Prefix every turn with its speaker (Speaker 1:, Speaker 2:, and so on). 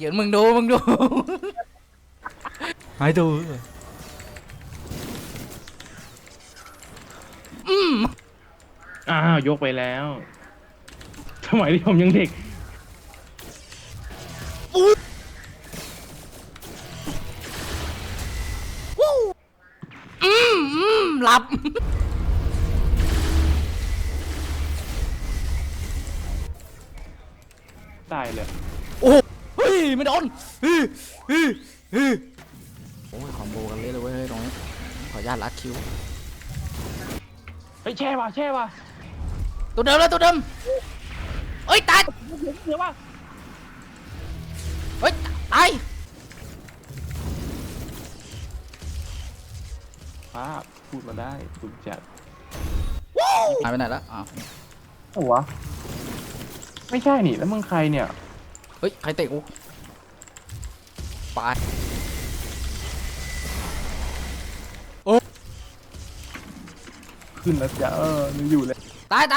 Speaker 1: เดี๋ยวมึงดูมึงดูหายดูอืม
Speaker 2: อ้าวยกไปแล้ว สมัยที่ผมยังเด็ก
Speaker 1: วู้อืมอืมหลับ
Speaker 2: ตายเลย
Speaker 1: โอ้โหเฮ้ย ไม่โดนฮึฮึฮึโอ้ยคอมโบกันเลยเลยเว้ยตรงนี้ขออนุญาตลัดคิว
Speaker 2: เฮ้ยแช่ว่ะแช่ว่ะ
Speaker 1: ตัวเดิมเลยตัวเดิมเอ้ยตาย
Speaker 2: เดี๋ยวว่ะ
Speaker 1: เฮ้ยตาย
Speaker 2: ป้าพูดมาได้ถูกจัด
Speaker 1: หายไปไหนแล้วอ้าว
Speaker 2: หัวไม่ใช่นี่แล้วมึงใครเนี่ย
Speaker 1: เฮ้ย ใครเตะกู ปาด
Speaker 2: ขึ้นแล้วจ้ะเออมันอยู่เลย
Speaker 1: ตายตาย